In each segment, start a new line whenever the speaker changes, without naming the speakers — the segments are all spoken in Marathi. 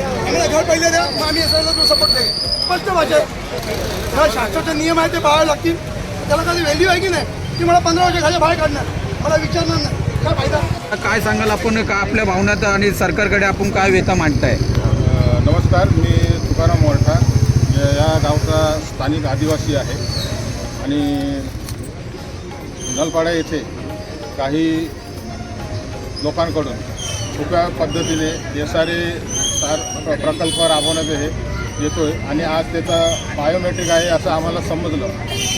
आम्हाला घर पहिले द्या. मग आम्ही एस आयला सपोर्ट देईल स्पष्ट भाषा आहे हा शासनाचे नियम आहे ते पाळावे लागतील. त्याला कधी व्हॅल्यू आहे की नाही? की मला पंधरा वर्ष खाली बाहेर काढणार. मला विचारणार नाही. काय फायदा?
काय सांगाल आपण? का आपल्या भावनात आणि सरकारकडे आपण काय व्यथा मांडताय?
नमस्कार मी तुकाराम मोरठा. या गावचा स्थानिक आदिवासी आहे. आणि नलपाडा येथे काही लोकांकडून सोप्या पद्धतीने एस आर ए प्रकल्प राबवण्यात हे येतो आहे आणि आज त्याचा बायोमेट्रिक आहे असं आम्हाला समजलं.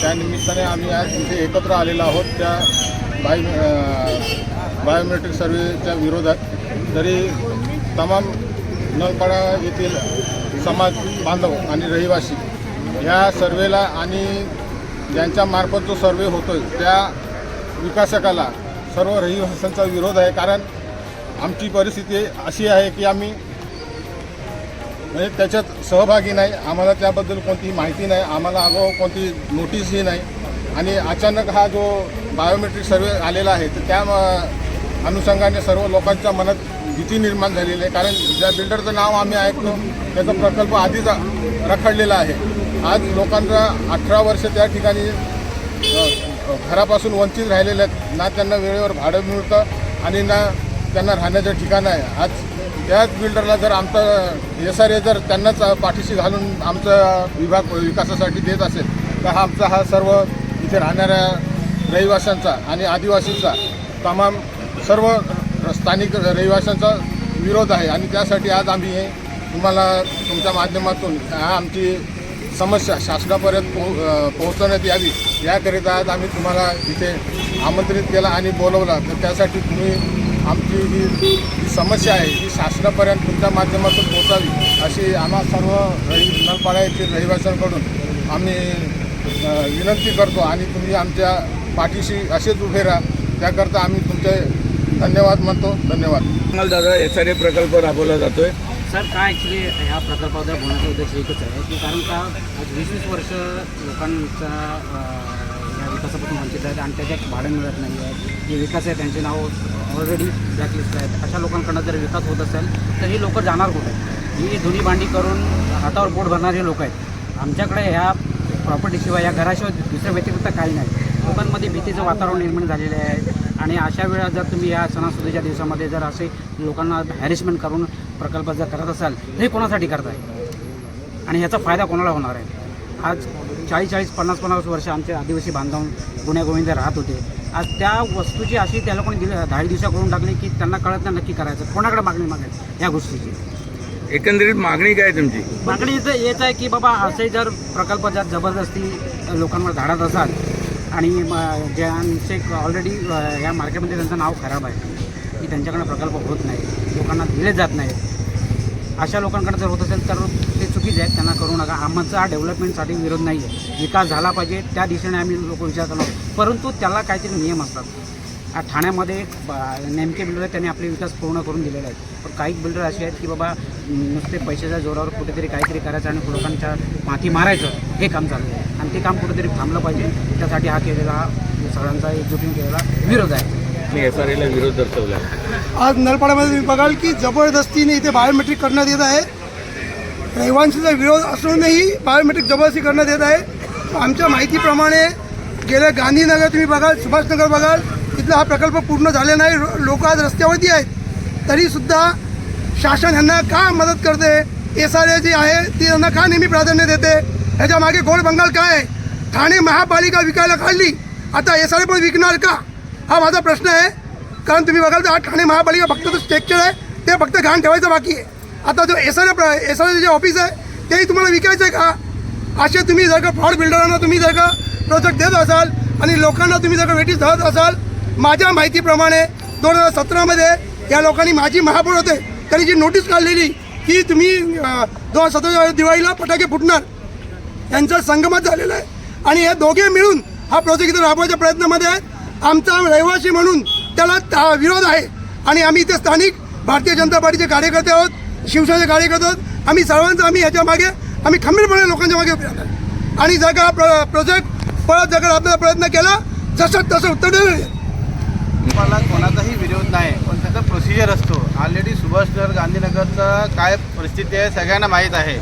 त्यानिमित्ताने आम्ही आज इथे एकत्र आलेलो आहोत. त्या बायो बायोमेट्रिक सर्वेच्या विरोधात तरी तमाम नलपाडा येथील समाज बांधव आणि रहिवासी ह्या सर्वेला आणि ज्यांच्यामार्फत जो सर्वे होतो आहे त्या विकासकाला सर्व रहिवाशांचा विरोध आहे. कारण आमची परिस्थिती अशी आहे की आम्ही म्हणजे त्याच्यात सहभागी नाही आम्हाला त्याबद्दल कोणतीही माहिती नाही आम्हाला अगो कोणती नोटीसही नाही. आणि अचानक हा जो बायोमेट्रिक सर्वे आलेला आहे तर त्या अनुषंगाने सर्व लोकांच्या मनात भीती निर्माण झालेली आहे. कारण ज्या बिल्डरचं नाव आम्ही ऐकलो त्याचा प्रकल्प आधीच रखडलेला आहे. आज लोकांचा अठरा वर्ष त्या ठिकाणी घरापासून वंचित राहिलेले आहेत. ना त्यांना वेळेवर भाडं मिळतं आणि ना त्यांना राहण्याचं ठिकाण आहे. आज त्याच बिल्डरला जर आमचं एस आर ए जर त्यांनाच पाठीशी घालून आमचा विभाग विकासासाठी देत असेल तर हा आमचा हा सर्व इथे राहणाऱ्या रहिवाशांचा आणि आदिवासींचा तमाम सर्व स्थानिक रहिवाशांचा विरोध आहे. आणि त्यासाठी आज आम्ही हे तुम्हाला तुमच्या माध्यमातून हा आमची समस्या शासनापर्यंत पोह पोहोचवण्यात यावी याकरिता आज आम्ही तुम्हाला इथे आमंत्रित केला आणि बोलवला. तर त्यासाठी तुम्ही आमची ही जी समस्या आहे ही शासनापर्यंत तुमच्या माध्यमातून पोहोचावी अशी आम्हा सर्व रहि नलपाडा येथील रहिवाशांकडून आम्ही विनंती करतो आणि तुम्ही आमच्या पाठीशी असेच उभे राहा. त्याकरता आम्ही तुमचे धन्यवाद म्हणतो. धन्यवाद.
दादा एस आर ए प्रकल्प राबवला जातोय.
सर काय ॲक्च्युली ह्या प्रकल्पाबद्दल बोलण्याचा उद्देश एकच आहे की कारण का आज वीस वीस वर्ष लोकांचा विकासापासून वंचित आहेत आणि त्याच्यात भाडं मिळत नाही आहे. जे विकास आहे त्यांचे नाव ऑलरेडी ब्लॅकलिस्ट आहेत. अशा लोकांकडनं जर विकास होत असेल तर ही लोकं जाणार कुठे? ही धुनी भांडी करून हातावर पोट भरणारे लोक आहेत. आमच्याकडे ह्या प्रॉपर्टीशिवाय या घराशिवाय दुसऱ्या व्यतिरिक्त काही नाही. लोकांमध्ये भीतीचं वातावरण निर्माण झालेलं आहे. आणि अशा वेळा जर तुम्ही या सणासुदीच्या दिवसामध्ये जर असे लोकांना हॅरेसमेंट करून प्रकल्प जर करत असाल तर हे कोणासाठी करताय? आणि ह्याचा फायदा कोणाला होणार आहे? आज चाळीस चाळीस पन्नास पन्नास वर्ष आमचे आदिवासी बांधव गुन्ह्या गोविंद राहत होते. आज त्या वस्तूची अशी त्या लोकांनी दिली दहा दिवसा करून टाकली की त्यांना कळत नाही नक्की करायचं. कोणाकडे मागणी मागायची या गोष्टीची?
एकंदरीत मागणी काय आहे तुमची?
मागणी तर हेच आहे की बाबा असे जर प्रकल्प जर जबरदस्ती लोकांवर धाडत असाल आणि ज्यांचे ऑलरेडी या मार्केटमध्ये त्यांचं नाव खराब आहे की त्यांच्याकडनं प्रकल्प होत नाही लोकांना दिले जात नाही अशा लोकांकडे जर होत असेल तर ते चुकीचे आहेत त्यांना करू नका. आमचा हा डेव्हलपमेंटसाठी विरोध नाही आहे विकास झाला पाहिजे त्या दिशेने आम्ही लोक विचार करणार परंतु त्याला काहीतरी नियम असतात. ठाण्यामध्ये ब- नेमके बिल्डर त्यांनी आपले विकास पूर्ण करून दिलेले आहेत. पण काही बिल्डर असे आहेत की बाबा नुसते पैशाच्या जोरावर कुठेतरी काहीतरी करायचं आणि लोकांच्या माथी मारायचं हे काम चालू आहे. आणि ते काम कुठेतरी थांबलं पाहिजे. त्यासाठी हा केलेला सगळ्यांचा एकजुटीने केलेला विरोध आहे.
मी एस आर एला विरोध दर्शवला
आज नलपाड्यामध्ये तुम्ही बघाल की जबरदस्तीने इथे बायोमेट्रिक करण्यात येत आहे रहिवासीचा विरोध असूनही बायोमेट्रिक जबरदस्ती करण्यात येत आहे आमच्या माहितीप्रमाणे गेल्या गांधीनगर तुम्ही बघाल सुभाषनगर बघाल तिथला हा प्रकल्प पूर्ण झाले नाही. लोक आज रस्त्यावरती आहेत. तरीसुद्धा शासन यांना का मदत करते? एस आर ए जी आहे ती यांना का नेहमी प्राधान्य देते? ह्याच्या मागे गोड बंगाल काय आहे? ठाणे महापालिका विकायला काढली. आता एस आर ए पण विकणार का? हा माझा प्रश्न आहे. कारण तुम्ही बघाल तर हा ठाणे महापालिका फक्त तो स्ट्रेक्चर आहे. ते फक्त घाण ठेवायचं बाकी आहे. आता जो S R A S R J office आहे तेही तुम्हाला विकायचं आहे का? असे तुम्ही जर का फ्रॉड बिल्डरांना तुम्ही जर का प्रोजेक्ट देत असाल आणि लोकांना तुम्ही जर का वेटीस धरत असाल माझ्या माहितीप्रमाणे दोन हजार सतरामध्ये या लोकांनी माझी महापौर होते. त्यांनी जी नोटीस काढलेली की तुम्ही दोन हजार सतरा दिवाळीला फटाके फुटणार. यांचा संगमत झालेला आहे. आणि हे दोघे मिळून हा प्रोजेक्ट इथे राबवायच्या प्रयत्नामध्ये आहेत. आमचा रहिवासी म्हणून त्याला ता- विरोध आहे. आणि आम्ही इथे स्थानिक भारतीय जनता पार्टीचे कार्यकर्ते आहोत. शिवसेनेचे कार्यकर्ते आम्ही सर्वांचं आम्ही ह्याच्या मागे आम्ही खंबीरपणे लोकांच्या मागे उभे आणि जर का प्र प्रोजेक्ट परत जर आपल्याला प्रयत्न केला जसं तसं उत्तर देणार
मला कोणाचाही विरोध नाही पण त्याचा प्रोसिजर असतो. ऑलरेडी सुभाषनगर गांधीनगरचं काय परिस्थिती आहे सगळ्यांना माहीत आहे.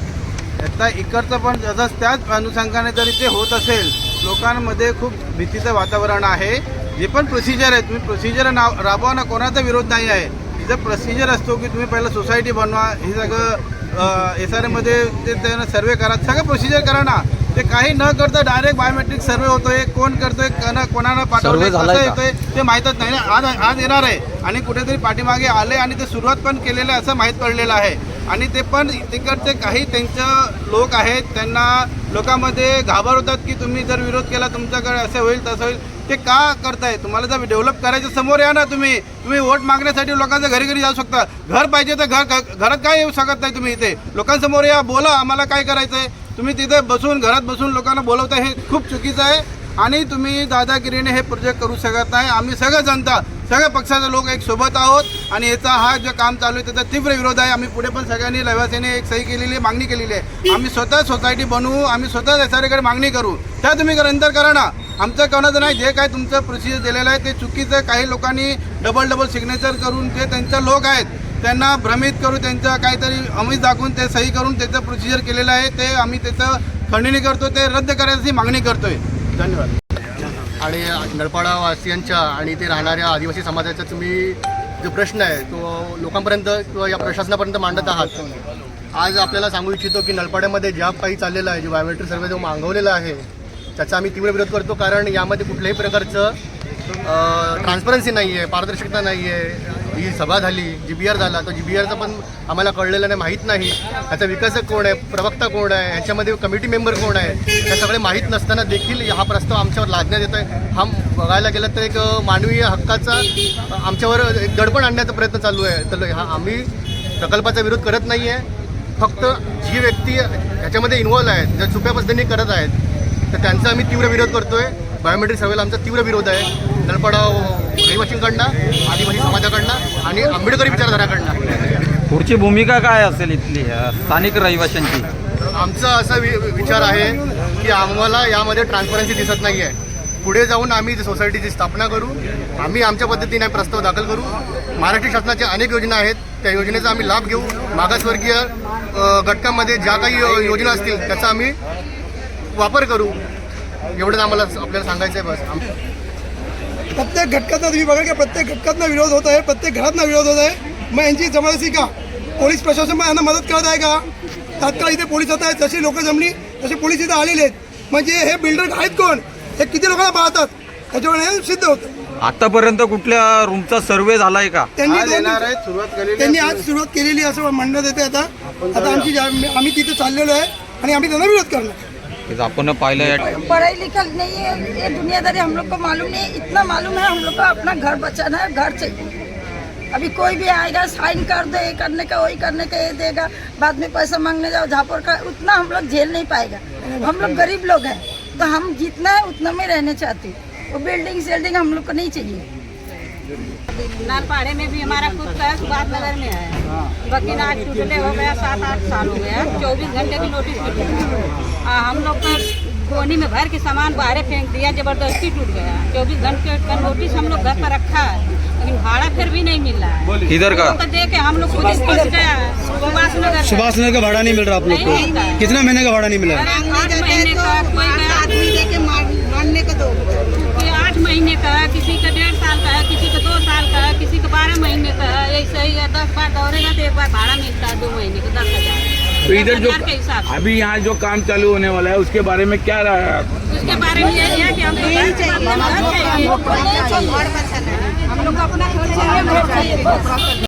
त्याचा इकडचं पण जसं त्याच अनुषंगाने जरी ते होत असेल लोकांमध्ये खूप भीतीचं वातावरण आहे. जे पण प्रोसिजर आहे तुम्ही प्रोसिजर नाव राबवा ना कोणाचा विरोध नाही आहे. तिथं प्रोसिजर असतो की तुम्ही पहिलं सोसायटी बनवा हे सगळं एस आर एमध्ये ते त्यांना सर्वे करा सगळं प्रोसिजर करा ना. ते काही न करता डायरेक्ट बायोमेट्रिक सर्वे होतोय कोण करतोय कोणा कोणाला पाठवलंय कसं? येतोय ते माहीतच नाही. ना आज आज येणार आहे. आणि कुठेतरी पाठीमागे आले आणि ते सुरुवात पण केलेलं आहे असं माहीत पडलेलं आहे. आणि ते पण तिकडचे काही त्यांचं लोक आहेत त्यांना लोकांमध्ये घाबरवतात की तुम्ही जर विरोध केला तुमच्याकडे असं होईल तसं होईल. ते का करताय? तुम्हाला जर डेव्हलप करायचं समोर या ना तुम्ही. तुम्ही वोट मागण्यासाठी लोकांच्या घरी घरी जाऊ शकता. घर पाहिजे तर घर घरात काय येऊ शकत नाही तुम्ही इथे? लोकांसमोर या बोला आम्हाला काय करायचं आहे तुम्ही तिथे बसून घरात बसून लोकांना बोलवताय हे खूप चुकीचं आहे. आणि तुम्ही दादागिरीने हे प्रोजेक्ट करू शकत नाही. आम्ही सगळं जनता सगळ्या पक्षाचे लोक एक सोबत आहोत. आणि याचा हा जे काम चालू आहे त्याचा तीव्र विरोध आहे. आम्ही पुढे पण सगळ्यांनी रहिवासीने एक सही केलेली आहे मागणी केलेली आहे. आम्ही स्वतः सोसायटी बनवू आम्ही स्वतः एस मागणी करू. त्या तुम्ही नंतर करा ना. आमचं कोणाचं नाही जे काय तुमचं प्रोसिजर दिलेलं आहे ते चुकीचं काही लोकांनी डबल डबल सिग्नेचर करून जे त्यांचे लोक आहेत त्यांना भ्रमित करू त्यांचं काहीतरी अमिष दाखवून ते सही करून त्याचं प्रोसिजर केलेलं आहे ते आम्ही त्याचं खंडणी करतो ते रद्द करायची मागणी करतोय. धन्यवाद.
आणि नळपाडा वासियांच्या आणि ते राहणाऱ्या आदिवासी समाजाचा तुम्ही जो प्रश्न आहे तो लोकांपर्यंत किंवा या प्रशासनापर्यंत मांडत आहात. आज आपल्याला सांगू इच्छितो की नळपाड्यामध्ये ज्या काही चाललेलं आहे जे बायोमेट्रिक सर्वे जो मागवलेला आहे त्याचा आम्ही तीव्र विरोध करतो कारण यामध्ये कुठल्याही प्रकारचं ट्रान्सपरन्सी नाही आहे पारदर्शकता नाही आहे ही सभा झाली जी बी आर झाला तर जी बी आरचा पण आम्हाला कळलेलं नाही माहीत नाही. त्याचा विकसक कोण आहे प्रवक्ता कोण आहे ह्याच्यामध्ये कमिटी मेंबर कोण आहे हे सगळे माहीत नसताना देखील हा प्रस्ताव आमच्यावर लादण्यात येतो आहे हा बघायला गेलं तर एक मानवीय हक्काचा आमच्यावर एक दडपण आणण्याचा प्रयत्न चालू आहे. तर हा आम्ही प्रकल्पाचा विरोध करत नाही आहे फक्त जी व्यक्ती ह्याच्यामध्ये इन्वॉल्व आहेत ज्या छुप्या पद्धतीने करत आहेत तर त्यांचा आम्ही तीव्र विरोध करतोय. बायोमेट्रिक सर्वेला आमचा तीव्र विरोध आहे. नलपाडा रहिवासींकडनं आदिवासी समाजाकडनं आणि आंबेडकरी विचारधाराकडनं.
पुढची भूमिका काय असेल इथली स्थानिक रहिवाशांची?
आमचा असा वि विचार आहे की आम्हाला यामध्ये ट्रान्सपरन्सी दिसत नाही आहे पुढे जाऊन आम्ही सोसायटीची स्थापना करू आम्ही आमच्या पद्धतीने प्रस्ताव दाखल करू. महाराष्ट्र शासनाच्या अनेक योजना आहेत. त्या योजनेचा आम्ही लाभ घेऊ. मागासवर्गीय घटकामध्ये ज्या काही योजना असतील त्याचा आम्ही वापर करू? एवढंच आम्हाला आपल्याला सांगायचं आहे बस
प्रत्येक घटकाचा तुम्ही बघा की प्रत्येक घटकातनं विरोध होत आहे प्रत्येक घरातनं विरोध होत आहे. मग यांची जबरदस्ती का? पोलीस प्रशासन पण यांना मदत करत आहे का? तात्काळ इथे पोलीस होत आहेत जशी लोक जमली तसे पोलीस इथे आलेले आहेत. म्हणजे हे बिल्डर आहेत कोण? हे किती लोकांना पाहतात? त्याच्यामुळे हे सिद्ध होतं.
आतापर्यंत कुठल्या रूमचा सर्वे झालाय का?
त्यांनी
आज
दोन
येणार आहे सुरुवात केलेली
त्यांनी. आज सुरुवात केलेली आहे असं म्हणण्यात येते आता. आता आमची जा- आम्ही तिथे चाललेलो आहे आणि आम्ही त्यांना विरोध करणार.
आपण पाहिलं
पढ़ाई लिखा नहीं है ये दुनियादारी हम लोग को मालूम नहीं है इतना मालूम है हम लोग को अपना घर बचाना है घर चाहिए अभी कोई भी आएगा साइन कर दे ये करने का वही करने का ये देगा बाद में पैसा मांगने जाओ झापर का उतना हम लोग झेल नहीं पाएगा। हम लोग गरीब लोग हैं तो हम जितना है उतना में रहना चाहते हैं। वो बिल्डिंग सेल्डिंग हम लोग को नहीं चाहिए।
नालपाड़े में भी हमारा खुद का सुभाष नगर में है। बकीन आज टूटने हो गया सात आठ साल हो गया चौबीस घंटे की नोटिस आ, हम लोग का गोनी में भर के सामान बाहर फेंक दिया ज़बरदस्ती टूट गया। चौबीस घंटे का नोटिस हम लोग घर पर रखा है लेकिन भाड़ा फिर भी नहीं मिल। रहा है
इधर का?
हम लोग दे के हम लोग खुद ही फंस गया सुभाष नगर। सुभाष नगर का भाड़ा नहीं मिल रहा आप लोग को। कितना महीने का भाड़ा नहीं मिला? आठ महीने का कोई आदमी देके मारने का दो आठ महीने का है किसी का डेढ़ साल का है किसी का दो साल का है किसी का बारह महीने का है ऐसे ही है दस बार दौड़ेगा तो एक बार भाड़ा मिलता है दो महीने का दस हज़ार।
तो इधर जो अभी यहाँ जो काम चालू होने वाला है उसके बारे में क्या रहा है?
उसके बारे में यही है कि हम लोग चाहिए। हम लोग को अपना चाहिए।